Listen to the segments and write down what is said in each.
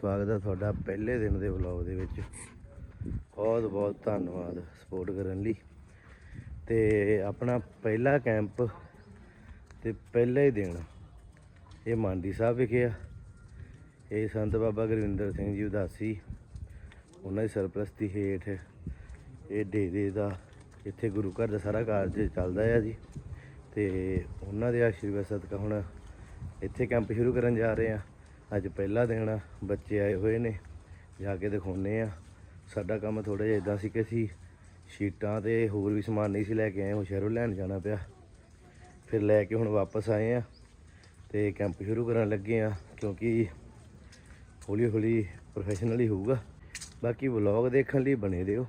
ਸਵਾਗਤ ਹੈ ਤੁਹਾਡਾ ਪਹਿਲੇ ਦਿਨ ਦੇ ਵਲੌਗ ਦੇ ਵਿੱਚ। ਬਹੁਤ ਬਹੁਤ ਧੰਨਵਾਦ ਸਪੋਰਟ ਕਰਨ ਲਈ। ਤੇ ਆਪਣਾ ਪਹਿਲਾ ਕੈਂਪ ਤੇ ਪਹਿਲਾ ਹੀ ਦਿਨ ਇਹ ਮੰਡੀ ਸਾਹਿਬ ਵਿਖੇ ਆ। ਇਹ ਸੰਤ ਬਾਬਾ ਗੁਰਵਿੰਦਰ ਸਿੰਘ ਜੀ ਉਦਾਸੀ, ਉਹਨਾਂ ਦੀ ਸਰਪ੍ਰਸਤੀ ਹੇਠ ਇਹ ਡੇਰੇ ਦਾ ਇੱਥੇ ਗੁਰੂ ਘਰ ਦਾ ਸਾਰਾ ਕਾਰਜ ਚੱਲਦਾ ਆ ਜੀ। ਤੇ ਉਹਨਾਂ ਦੇ ਆਸ਼ੀਰਵਾਦ ਸਦਕਾ ਹੁਣ ਇੱਥੇ ਕੈਂਪ ਸ਼ੁਰੂ ਕਰਨ ਜਾ ਰਹੇ ਆ। ਅੱਜ ਪਹਿਲਾ ਦਿਨ ਆ, ਬੱਚੇ ਆਏ ਹੋਏ ਨੇ, ਜਾ ਕੇ ਦਿਖਾਉਨੇ ਆ। ਸਾਡਾ ਕੰਮ ਥੋੜਾ ਜਿਹਾ ਇਦਾਂ ਸੀ ਕਿ ਅਸੀਂ ਸ਼ੀਟਾਂ ਤੇ ਹੋਰ ਵੀ ਸਮਾਨ ਨਹੀਂ ਸੀ ਲੈ ਕੇ ਆਏ ਉਹ ਸ਼ਹਿਰੋਂ ਲੈਣ ਜਾਣਾ ਪਿਆ। ਫਿਰ ਲੈ ਕੇ ਹੁਣ ਵਾਪਸ ਆਏ ਆ ਤੇ ਕੈਂਪ ਸ਼ੁਰੂ ਕਰਨ ਲੱਗੇ ਆ, ਕਿਉਂਕਿ ਹੌਲੀ ਹੌਲੀ ਪ੍ਰੋਫੈਸ਼ਨਲੀ ਹੋਊਗਾ। ਬਾਕੀ ਵਲੌਗ ਦੇਖਣ ਲਈ ਬਣੇ ਰਹੋ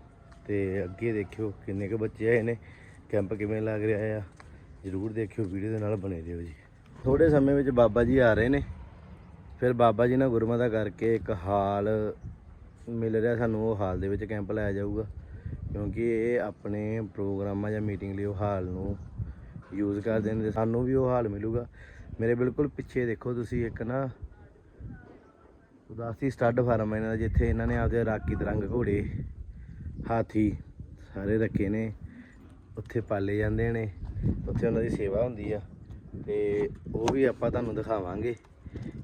ਤੇ ਅੱਗੇ ਦੇਖਿਓ ਕਿੰਨੇ ਕੁ ਬੱਚੇ ਆਏ ਨੇ, ਕੈਂਪ ਕਿਵੇਂ ਲੱਗ ਰਿਹਾ ਆ। ਜਰੂਰ ਦੇਖਿਓ, ਵੀਡੀਓ ਦੇ ਨਾਲ ਬਣੇ ਰਹੋ ਜੀ। ਥੋੜੇ ਸਮੇਂ ਵਿੱਚ ਬਾਬਾ ਜੀ ਆ ਰਹੇ ਨੇ। ਫਿਰ ਬਾਬਾ ਜੀ ਨਾਲ ਗੁਰਮਤਾ ਕਰਕੇ ਇੱਕ ਹਾਲ ਮਿਲ ਰਿਹਾ ਸਾਨੂੰ, ਉਹ ਹਾਲ ਦੇ ਵਿੱਚ ਕੈਂਪ ਲਾਇਆ ਜਾਊਗਾ। ਕਿਉਂਕਿ ਇਹ ਆਪਣੇ ਪ੍ਰੋਗਰਾਮਾਂ ਜਾਂ ਮੀਟਿੰਗ ਲਈ ਉਹ ਹਾਲ ਨੂੰ ਯੂਜ਼ ਕਰਦੇ ਨੇ ਤੇ ਸਾਨੂੰ ਵੀ ਉਹ ਹਾਲ ਮਿਲੂਗਾ। ਮੇਰੇ ਬਿਲਕੁਲ ਪਿੱਛੇ ਦੇਖੋ ਤੁਸੀਂ ਇੱਕ ਨਾ ਉਦਾਸੀ ਸਟੱਡ ਫਾਰਮ ਇਹਨਾਂ ਦਾ, ਜਿੱਥੇ ਇਹਨਾਂ ਨੇ ਆਪਦੇ ਰਾਕੀ ਤਰੰਗ ਘੋੜੇ, ਹਾਥੀ ਸਾਰੇ ਰੱਖੇ ਨੇ। ਉੱਥੇ ਪਾਲੇ ਜਾਂਦੇ ਨੇ, ਉੱਥੇ ਉਹਨਾਂ ਦੀ ਸੇਵਾ ਹੁੰਦੀ ਆ। ਤੇ ਉਹ ਵੀ ਆਪਾਂ ਤੁਹਾਨੂੰ ਦਿਖਾਵਾਂਗੇ।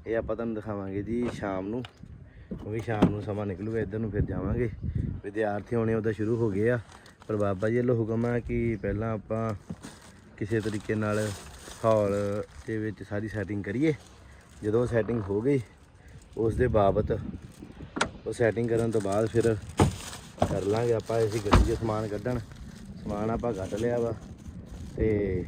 ਇਹ ਆਪਾਂ ਤੁਹਾਨੂੰ ਦਿਖਾਵਾਂਗੇ ਜੀ ਸ਼ਾਮ ਨੂੰ। ਉਹ ਵੀ ਸ਼ਾਮ ਨੂੰ ਸਮਾਂ ਨਿਕਲੂਗਾ, ਇੱਧਰ ਨੂੰ ਫਿਰ ਜਾਵਾਂਗੇ। ਵਿਦਿਆਰਥੀ ਆਉਣੇ ਉਹਦਾ ਸ਼ੁਰੂ ਹੋ ਗਏ ਆ। ਪਰ ਬਾਬਾ ਜੀ ਵੱਲੋਂ ਹੁਕਮ ਆ ਕਿ ਪਹਿਲਾਂ ਆਪਾਂ ਕਿਸੇ ਤਰੀਕੇ ਨਾਲ ਹਾਲ ਦੇ ਵਿੱਚ ਸਾਰੀ ਸੈਟਿੰਗ ਕਰੀਏ। ਜਦੋਂ ਸੈਟਿੰਗ ਹੋ ਗਈ ਉਸ ਦੇ ਬਾਬਤ ਉਹ ਸੈਟਿੰਗ ਕਰਨ ਤੋਂ ਬਾਅਦ ਫਿਰ ਕਰ ਲਾਂਗੇ ਆਪਾਂ ਅਸੀਂ ਗੱਡੀ 'ਚ ਸਮਾਨ ਕੱਢਣ। ਸਮਾਨ ਆਪਾਂ ਕੱਢ ਲਿਆ ਵਾ ਤੇ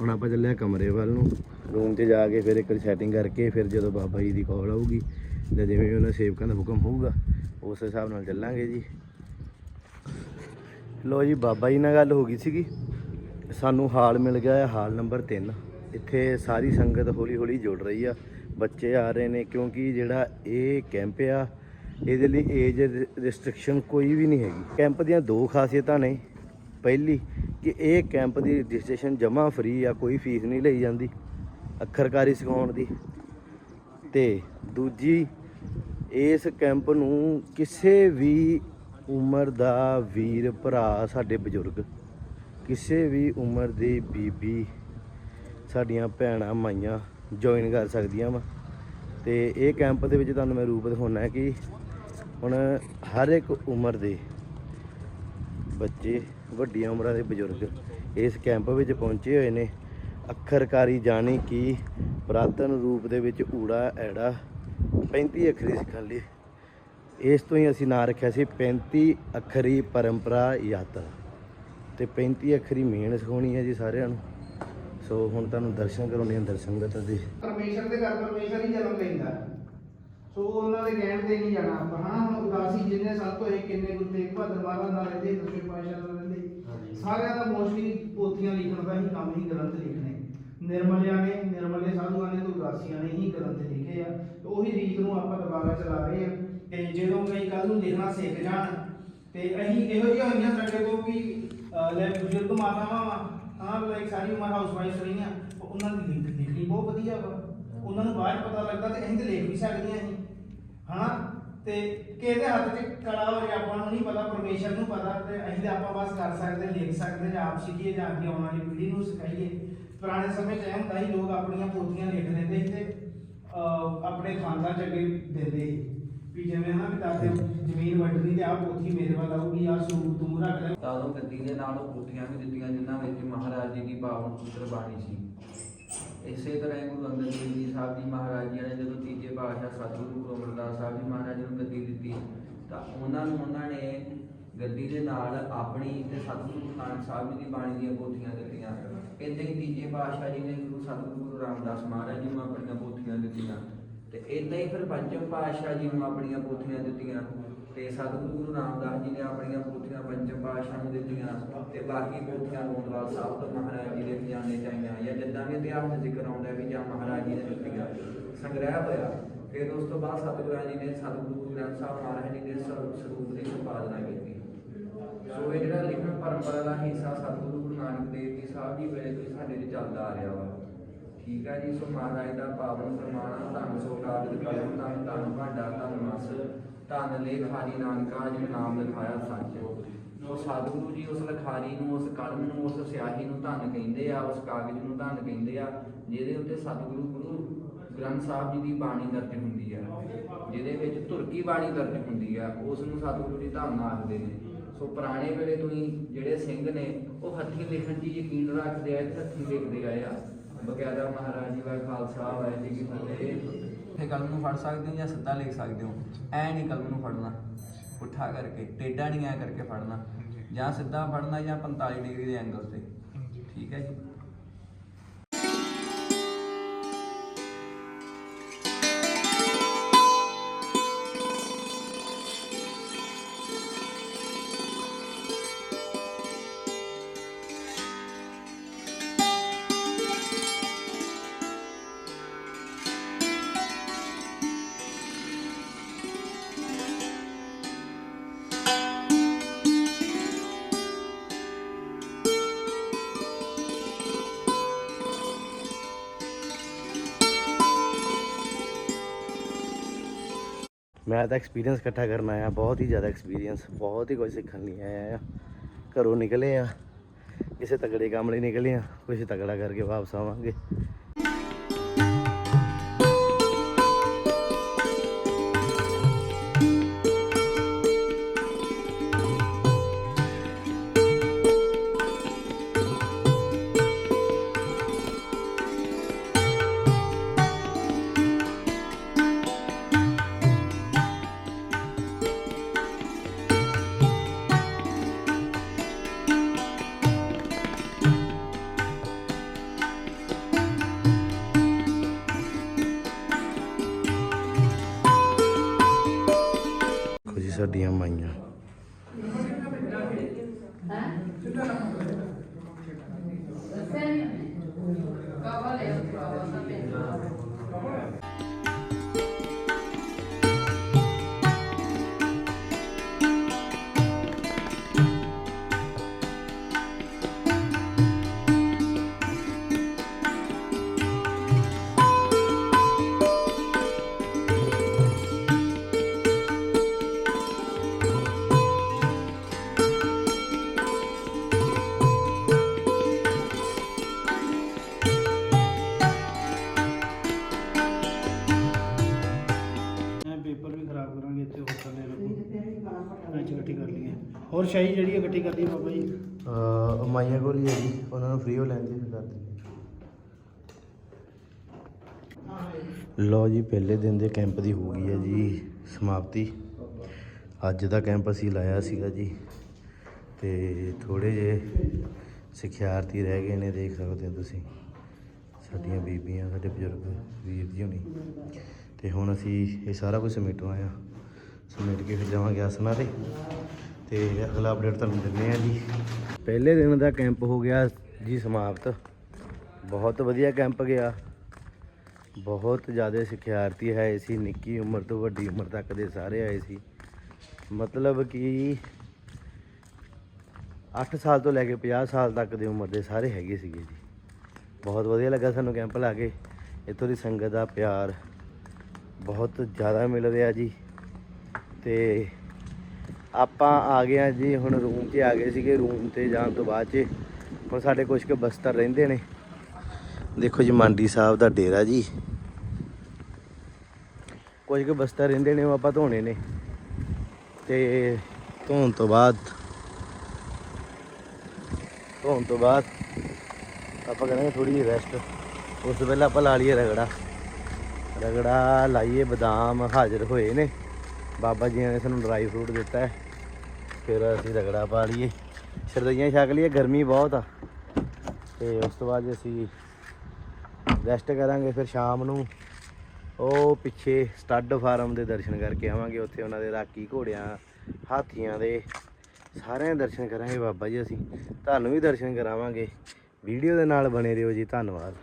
ਹੁਣ ਆਪਾਂ ਚੱਲਿਆ ਕਮਰੇ ਵੱਲ ਨੂੰ। ਰੂਮ 'ਚ ਜਾ ਕੇ ਫਿਰ ਇੱਕ ਸੈਟਿੰਗ ਕਰਕੇ ਫਿਰ ਜਦੋਂ ਬਾਬਾ ਜੀ ਦੀ ਕਾਲ ਆਊਗੀ ਜਾਂ ਜਿਵੇਂ ਉਹਨਾਂ ਸੇਵਕਾਂ ਦਾ ਹੁਕਮ ਹੋਊਗਾ, ਉਸ ਹਿਸਾਬ ਨਾਲ ਚੱਲਾਂਗੇ ਜੀ। ਲੋ ਜੀ, ਬਾਬਾ ਜੀ ਨਾਲ ਗੱਲ ਹੋ ਗਈ ਸੀਗੀ। ਸਾਨੂੰ ਹਾਲ ਮਿਲ ਗਿਆ ਹੈ, ਹਾਲ ਨੰਬਰ 3 ਇੱਥੇ ਸਾਰੀ ਸੰਗਤ ਹੌਲੀ ਹੌਲੀ ਜੁੜ ਰਹੀ ਆ। ਬੱਚੇ ਆ ਰਹੇ ਨੇ, ਕਿਉਂਕਿ ਜਿਹੜਾ ਇਹ ਕੈਂਪ ਆ, ਇਹਦੇ ਲਈ ਏਜ ਰਿਸਟ੍ਰਿਕਸ਼ਨ ਕੋਈ ਵੀ ਨਹੀਂ ਹੈਗੀ। ਕੈਂਪ ਦੀਆਂ ਦੋ ਖਾਸੀਅਤਾਂ ਨੇ। ਪਹਿਲੀ, ਕਿ ਇਹ ਕੈਂਪ ਦੀ ਰਜਿਸਟ੍ਰੇਸ਼ਨ ਜਮ੍ਹਾਂ ਫ੍ਰੀ ਆ, ਕੋਈ ਫੀਸ ਨਹੀਂ ਲਈ ਜਾਂਦੀ। ਅੱਖਰਕਾਰੀ ਸਿਖਾਉਣ ਦੀ। ਤੇ ਦੂਜੀ, ਇਸ ਕੈਂਪ ਨੂੰ ਕਿਸੇ ਵੀ ਉਮਰ ਦਾ ਵੀਰ, ਭਰਾ ਸਾਡੇ ਬਜ਼ੁਰਗ, ਕਿਸੇ ਵੀ ਉਮਰ ਦੀ ਬੀਬੀ ਸਾਡੀਆਂ ਭੈਣਾਂ, ਮਾਈਆਂ ਜੁਆਇਨ ਕਰ ਸਕਦੀਆਂ ਵਾ। ਤੇ ਇਹ ਕੈਂਪ ਦੇ ਵਿੱਚ ਤੁਹਾਨੂੰ ਮੈਂ ਰੂਪ ਦਿਖਾਉਣਾ ਕਿ ਹੁਣ ਹਰ ਇੱਕ ਉਮਰ ਦੇ ਬੱਚੇ, ਵੱਡੀਆਂ ਉਮਰਾਂ ਦੇ ਬਜ਼ੁਰਗ ਇਸ ਕੈਂਪ ਵਿੱਚ ਪਹੁੰਚੇ ਹੋਏ ਨੇ। ਅੱਖਰਕਾਰੀ ਜਾਣੀ ਕਿ ਪ੍ਰਾਤਨ ਰੂਪ ਦੇ ਵਿੱਚ ਊੜਾ ਐੜਾ 35 ਅੱਖਰੀ ਸਿੱਖਣ ਲਈ ਇਸ ਤੋਂ ਹੀ ਅਸੀਂ ਨਾਂ ਰੱਖਿਆ ਸੀ 35 ਅੱਖਰੀ ਪਰੰਪਰਾ ਯਾਤਰਾ। ਤੇ 35 ਅੱਖਰੀ ਮੇਨ ਸਿਖਾਉਣੀ ਹੈ ਜੀ ਸਾਰਿਆਂ ਨੂੰ। ਸੋ ਹੁਣ ਤੁਹਾਨੂੰ ਦਰਸ਼ਨ ਕਰਾਉਣੇ ਅੰਦਰ ਸੰਗਤ ਦੇ ਪਰਮੇਸ਼ਰ ਦੇ ਘਰ ਪਰਮੇਸ਼ਰ ਹੀ ਜਨਮ ਲੈਂਦਾ। ਸੋ ਉਹਨਾਂ ਦੇ ਕਹਿਣ ਤੇ ਨਹੀਂ ਜਾਣਾ? ਆਪਾਂ ਹਾਂ ਹੁਣ ਉਦਾਸੀ ਜਿੰਨੇ ਸੰਤ ਹੋਏ ਕਿੰਨੇ ਗੁਰੂ ਤੇਗ ਬਹਾਦਰ ਮਹਾਰਾਜ ਨਾਲ ਰਹਿੰਦੇ ਦਸਵੇਂ ਪਾਤਸ਼ਾਹ ਨਾਲ ਰਹਿੰਦੇ। ਸਾਰਿਆਂ ਦਾ ਮੋਸਟਲੀ ਪੋਥੀਆਂ ਲਿਖਣ ਦਾ ਹੀ ਕੰਮ ਹੀ ਗ੍ਰੰਥ ਲਿਖਣੇ। ਨਿਰਮਲਿਆਂ ਨੇ ਨਿਰਮਲੇ ਸਾਧੂਆਂ ਨੇ ਤੇ ਨੇ ਹੀ ਗ੍ਰੰਥ ਲਿਖੇ ਆ। ਉਹੀ ਰੀਤ ਨੂੰ ਆਪਾਂ ਦੁਬਾਰਾ ਚਲਾ ਰਹੇ ਆ ਤੇ ਜਦੋਂ ਕਈ ਕੱਲ ਨੂੰ ਲਿਖਣਾ ਸਿੱਖ ਜਾਣ, ਤੇ ਅਸੀਂ ਇਹੋ ਜਿਹੀਆਂ ਹੋਈਆਂ ਸਾਡੇ ਕੋਲ ਵੀ ਲੈ ਬਜ਼ੁਰਗ ਮਾਤਾਵਾਂ ਵਾ ਹਾਂ ਲਾਈਕ ਸਾਰੀ ਉਮਰ ਹਾਊਸ ਵਾਈਫ ਰਹੀਆਂ ਉਹਨਾਂ ਦੀ ਲਿਖ ਲਿਖਣੀ ਬਹੁਤ ਵਧੀਆ ਵਾ। ਉਹਨਾਂ ਨੂੰ ਬਾਅਦ ਪਤਾ ਲੱਗਦਾ ਤੇ ਅਸੀਂ ਤੇ ਲਿਖ ਵੀ ਸਕਦੀਆਂ ਅਸੀਂ ਹਨਾ? ਤੇ ਕਿਹਦੇ ਹੱਥ 'ਚ ਕਲਾ ਹੋ ਜੇ ਆਪਾਂ ਨੂੰ ਨਹੀਂ ਪਤਾ, ਪਰਮੇਸ਼ਰ ਨੂੰ ਪਤਾ, ਤੇ ਅਸੀਂ ਤੇ ਆਪਾਂ ਬਸ ਕਰ ਸਕਦੇ, ਲਿਖ ਸਕਦੇ, ਜਾਂ ਆਪ ਸਿੱਖੀਏ, ਜਾਂ ਅੱਗੇ ਆਉਣ ਵਾਲੀ ਪੀੜ੍ਹੀ ਨੂੰ ਸਿਖਾਈਏ। ਪੁਰਾਣੇ ਸਮੇਂ 'ਚ ਇਹ ਹੁੰਦਾ ਸੀ ਲੋਕ ਆਪਣੀਆਂ ਪੋਥੀਆਂ ਲਿਖ ਦਿੰਦੇ ਸੀ ਤੇ ਅਹ, ਆਪਣੇ ਖਾਨਦਾਨ 'ਚ ਅੱਗੇ ਦਿੰਦੇ ਸੀ। ਵੀ ਜਿਵੇਂ ਹਨਾ ਵੀ ਦਾਦੇ ਜ਼ਮੀਨ ਵੰਡਣੀ ਤੇ ਆਹ ਪੋਥੀ ਮੇਰੇ ਵੱਲ ਆਊਗੀ ਆਹ ਸਰੂਪ ਤੂੰ ਰੱਖ ਲੈ। ਤਾਂ ਗੱਦੀ ਦੇ ਨਾਲ ਉਹ ਕੋਠੀਆਂ ਵੀ ਦਿੱਤੀਆਂ ਜਿਨ੍ਹਾਂ ਵਿੱਚ ਮਹਾਰਾਜ ਜੀ ਦੀ ਪਾਵਨ ਪੁੱਤਰ ਬਾਣੀ ਸੀ। ਇਸੇ ਤਰ੍ਹਾਂ ਹੀ ਗੁਰੂ ਅੰਗਦ ਦੇਵ ਜੀ ਸਾਹਿਬ ਜੀ ਮਹਾਰਾਜ ਜੀ ਨੇ ਜਦੋਂ ਤੀਜੇ ਪਾਤਸ਼ਾਹ ਸਤਿਗੁਰੂ ਗੁਰੂ ਅਮਰਦਾਸ ਸਾਹਿਬ ਜੀ ਮਹਾਰਾਜ ਜੀ ਨੂੰ ਗੱਦੀ ਦਿੱਤੀ ਤਾਂ ਉਹਨਾਂ ਨੂੰ ਉਹਨਾਂ ਨੇ ਗੱਦੀ ਦੇ ਨਾਲ ਆਪਣੀ ਤੇ ਸਤਿਗੁਰੂ ਗੁਰੂ ਨਾਨਕ ਸਾਹਿਬ ਜੀ ਦੀ ਬਾਣੀ ਦੀਆਂ ਪੋਥੀਆਂ ਦਿੱਤੀਆਂ। ਇਦਾਂ ਹੀ ਤੀਜੇ ਪਾਤਸ਼ਾਹ ਜੀ ਨੇ ਗੁਰੂ ਸਤਿਗੁਰੂ ਗੁਰੂ ਰਾਮਦਾਸ ਮਹਾਰਾਜ ਜੀ ਨੂੰ ਆਪਣੀਆਂ ਪੋਥੀਆਂ ਦਿੱਤੀਆਂ। ਤੇ ਇਦਾਂ ਹੀ ਫਿਰ ਪੰਜਮ ਪਾਤਸ਼ਾਹ ਜੀ ਨੂੰ ਆਪਣੀਆਂ ਪੋਥੀਆਂ ਦਿੱਤੀਆਂ। ਤੇ ਸਤਿਗੁਰੂ ਗੁਰੂ ਰਾਮਦਾਸ ਜੀ ਨੇ ਆਪਣੀਆਂ ਪੋਥੀਆਂ ਪੰਜਮ ਪਾਤਸ਼ਾਹ ਨੂੰ ਦਿੱਤੀਆਂ। ਤੇ ਬਾਕੀ ਪੋਥੀਆਂ ਗੋਂਦਵਾਲ ਸਾਹਿਬ ਤੋਂ ਮਹਾਰਾਜ ਜੀ ਦੇ ਖਜ਼ਾਨੇ ਚਾਈਆਂ ਜਾਂ ਜਿੱਦਾਂ ਵੀ ਇਤਿਹਾਸ ਦਾ ਜ਼ਿਕਰ ਆਉਂਦਾ ਵੀ ਜਾਂ ਮਹਾਰਾਜ ਜੀ ਨੇ ਦਿੱਤੀਆਂ। ਸੰਗ੍ਰਹਿ ਹੋਇਆ। ਫਿਰ ਉਸ ਤੋਂ ਬਾਅਦ ਸਤਿਗੁਰਾਂ ਜੀ ਨੇ ਸਤਿਗੁਰੂ ਗੁਰੂ ਗ੍ਰੰਥ ਸਾਹਿਬ ਮਹਾਰਾਜ ਜੀ ਦੇ ਸਰ- ਸਰੂਪ ਦੀ ਸੰਪਾਦਨਾ ਕੀਤੀ। ਸੋ ਇਹ ਜਿਹੜਾ ਲਿਖਣ ਪਰੰਪਰਾ ਦਾ ਹਿੱਸਾ ਸਤਿਗੁਰੂ ਨਾਨਕ ਦੇਵ ਜੀ ਸਾਹਿਬ ਜੀ ਵੇਲੇ ਤੋਂ ਸਾਡੇ ਵਿੱਚ ਚੱਲਦਾ ਆ ਰਿਹਾ ਵਾ। ਠੀਕ ਹੈ ਜੀ, ਸੋ ਮਹਾਰਾਜ ਦਾ ਪਾਵਨ ਫਰਮਾਨ ਧੰਨ ਸੋ ਕਾਗਦ ਧੰਨ ਧੰਨ ਭਾਂਡਾ, ਧੰਨ ਮਸ, ਧੰਨ ਲੇਖਾਰੀ ਨਾਨਕਾ ਜਿਨ ਨਾਮ ਲਿਖਾਇਆ ਸੱਚ ਸੋ ਸਤਿਗੁਰੂ ਜੀ ਉਸ ਲਖਾਰੀ ਨੂੰ, ਉਸ ਕਲਮ ਨੂੰ, ਉਸ ਸਿਆਹੀ ਨੂੰ ਧੰਨ ਕਹਿੰਦੇ ਆ, ਉਸ ਕਾਗਜ਼ ਨੂੰ ਧੰਨ ਕਹਿੰਦੇ ਆ, ਜਿਹਦੇ ਉੱਤੇ ਸਤਿਗੁਰੂ, ਗੁਰੂ ਗ੍ਰੰਥ ਸਾਹਿਬ ਜੀ ਦੀ ਬਾਣੀ ਦਰਜ ਹੁੰਦੀ ਆ। ਜਿਹਦੇ ਵਿੱਚ ਧੁਰਕੀ ਬਾਣੀ ਦਰਜ ਹੁੰਦੀ ਆ, ਉਸ ਨੂੰ ਸਤਿਗੁਰੂ ਜੀ ਧੰਨ ਆਖਦੇ ਨੇ। ਸੋ ਪੁਰਾਣੇ ਵੇਲੇ ਤੋਂ ਹੀ ਜਿਹੜੇ ਸਿੰਘ ਨੇ ਉਹ ਹੱਥੀਂ ਲਿਖਣ 'ਚ ਯਕੀਨ ਰੱਖਦੇ ਆ ਤੇ ਹੱਥੀਂ ਲਿਖਦੇ ਆਏ ਆ। ਬਕਾਇਦਾ ਮਹਾਰਾਜ ਜੀ ਦਾ ਖਾਲਸਾ ਵਾਹਿਗੁਰੂ ਜੀ ਕੀ ਫਤਿਹ। ਇਹ ਕਲਮ ਨੂੰ ਫੜ ਸਕਦੇ ਹੋ ਜਾਂ ਸਿੱਧਾ ਲਿਖ ਸਕਦੇ ਹੋ? ਐ ਨਹੀਂ ਕਲਮ ਨੂੰ ਫੜਨਾ। ਪੁੱਠਾ ਕਰਕੇ ਟੇਢਾ ਨਹੀਂ ਐ ਕਰਕੇ ਫੜਨਾ। ਜਾਂ ਸਿੱਧਾ ਫੜਨਾ ਜਾਂ 45 ਡਿਗਰੀ ਦੇ ਐਂਗਲ ਤੇ। ਠੀਕ ਹੈ ਜੀ। ਮੈਂ ਤਾਂ ਐਕਸਪੀਰੀਅੰਸ ਇਕੱਠਾ ਕਰਨ ਆਇਆ, ਬਹੁਤ ਹੀ ਜ਼ਿਆਦਾ ਐਕਸਪੀਰੀਅੰਸ ਬਹੁਤ ਹੀ ਕੁਝ ਸਿੱਖਣ ਲਈ ਆਇਆ ਆ। ਘਰੋਂ ਨਿਕਲੇ ਆ, ਕਿਸੇ ਤਗੜੇ ਕੰਮ ਲਈ ਨਿਕਲੇ ਆ ਕੁਝ ਤਗੜਾ ਕਰਕੇ ਵਾਪਸ ਆਵਾਂਗੇ। ਕੁਝ ਸਾਡੀਆਂ ਮਾਈਆਂ ਮੈਂ ਹੋਰ ਸ਼ਾਹੀ ਜਿਹੜੀ ਹੈ ਇਕੱਠੀ ਕਰ ਬਾਬਾ ਜੀ? ਅਹ, ਮਾਈਆਂ ਕੋਲ ਹੀ ਹੈ ਜੀ, ਉਹਨਾਂ ਨੂੰ ਫ੍ਰੀ ਹੋ ਲੈਂਦੇ ਫਿਰ ਕਰ ਦਿੰਦੇ ਲੋ ਜੀ, ਪਹਿਲੇ ਦਿਨ ਦੇ ਕੈਂਪ ਦੀ ਹੋ ਗਈ ਹੈ ਜੀ, ਸਮਾਪਤੀ। ਅੱਜ ਦਾ ਕੈਂਪ ਅਸੀਂ ਲਾਇਆ ਸੀਗਾ ਜੀ, ਤੇ ਥੋੜੇ ਜੇ ਸਿੱਖਿਆਰਥੀ ਰਹਿ ਗਏ ਨੇ, ਦੇਖ ਸਕਦੇ ਹੋ ਤੁਸੀਂ। ਸਾਡੀਆਂ ਬੀਬੀਆਂ, ਸਾਡੇ ਬਜ਼ੁਰਗ ਵੀਰ ਜੀ ਹੋਣੀ। ਤੇ ਹੁਣ ਅਸੀਂ ਇਹ ਸਾਰਾ ਕੁਝ ਸਮੇਟੋ ਆਇਆ ਸਮੇਟ ਕੇ ਫਿਰ ਜਾਵਾਂਗੇ ਆਸਣਾ ਤੇ। ਤੇ ਅਗਲਾ ਅਪਡੇਟ ਤੁਹਾਨੂੰ ਦਿੰਦੇ ਆ ਜੀ। ਪਹਿਲੇ ਦਿਨ ਦਾ ਕੈਂਪ ਹੋ ਗਿਆ ਜੀ ਸਮਾਪਤ। ਬਹੁਤ ਵਧੀਆ ਕੈਂਪ ਗਿਆ। ਬਹੁਤ ਜ਼ਿਆਦਾ ਸਿੱਖਿਆਰਥੀ ਆਏ ਸੀ, ਨਿੱਕੀ ਉਮਰ ਤੋਂ ਵੱਡੀ ਉਮਰ ਤੱਕ ਦੇ ਸਾਰੇ ਆਏ ਸੀ। ਮਤਲਬ ਕਿ 8 ਸਾਲ ਤੋਂ ਲੈ ਕੇ 50 ਸਾਲ ਤੱਕ ਦੀ ਉਮਰ ਦੇ ਸਾਰੇ ਹੈਗੇ ਸੀਗੇ ਜੀ। ਬਹੁਤ ਵਧੀਆ ਲੱਗਾ ਸਾਨੂੰ ਕੈਂਪ ਲਾ ਕੇ। ਇੱਥੋਂ ਦੀ ਸੰਗਤ ਦਾ ਪਿਆਰ ਬਹੁਤ ਜ਼ਿਆਦਾ ਮਿਲ ਰਿਹਾ ਜੀ। ਤੇ ਆਪਾਂ ਆ ਗਏ ਆ ਜੀ, ਹੁਣ ਰੂਮ 'ਤੇ ਆ ਗਏ ਸੀਗੇ ਰੂਮ ਤੇ ਜਾਣ ਤੋਂ ਬਾਅਦ 'ਚ ਹੁਣ ਸਾਡੇ ਕੁਝ ਕੁ ਬਸਤਰ ਰਹਿੰਦੇ ਨੇ। ਦੇਖੋ ਜੀ, ਮੰਡੀ ਸਾਹਿਬ ਦਾ ਡੇਰਾ ਜੀ। ਕੁਝ ਕੁ ਬਸਤਰ ਰਹਿੰਦੇ ਨੇ, ਉਹ ਆਪਾਂ ਧੋਣੇ ਨੇ। ਤੇ ਧੋਣ ਤੋਂ ਬਾਅਦ, ਧੋਣ ਤੋਂ ਬਾਅਦ ਆਪਾਂ ਕਰਾਂਗੇ ਥੋੜੀ ਜਿਹੀ ਰੈਸਟ ਉਸ ਤੋਂ ਪਹਿਲਾਂ ਆਪਾਂ ਲਾ ਲਈਏ ਰਗੜਾ। ਰਗੜਾ ਲਾਈਏ, ਬਦਾਮ ਹਾਜ਼ਰ ਹੋਏ ਨੇ। ਬਾਬਾ ਜੀ ਨੇ ਸਾਨੂੰ ਡਰਾਈ ਫਰੂਟ ਦਿੱਤਾ ਹੈ। ਫਿਰ ਅਸੀਂ ਰਗੜਾ ਪਾ ਲਈਏ। ਸ਼ਰਦਈਆਂ ਛਕ ਲਈਏ, ਗਰਮੀ ਬਹੁਤ ਆ। ਤੇ ਉਸ ਤੋਂ ਬਾਅਦ ਅਸੀਂ ਰੈਸਟ ਕਰਾਂਗੇ ਫਿਰ ਸ਼ਾਮ ਨੂੰ। ਉਹ ਪਿੱਛੇ ਸਟੱਡ ਫਾਰਮ ਦੇ ਦਰਸ਼ਨ ਕਰਕੇ ਆਵਾਂਗੇ, ਉੱਥੇ ਉਹਨਾਂ ਦੇ ਰਾਕੀ ਘੋੜਿਆਂ, ਹਾਥੀਆਂ ਦੇ ਸਾਰਿਆਂ ਦੇ ਦਰਸ਼ਨ ਕਰਾਂਗੇ ਬਾਬਾ ਜੀ ਅਸੀਂ। ਤੁਹਾਨੂੰ ਵੀ ਦਰਸ਼ਨ ਕਰਾਵਾਂਗੇ। ਵੀਡੀਓ ਦੇ ਨਾਲ ਬਣੇ ਰਹੋ ਜੀ, ਧੰਨਵਾਦ।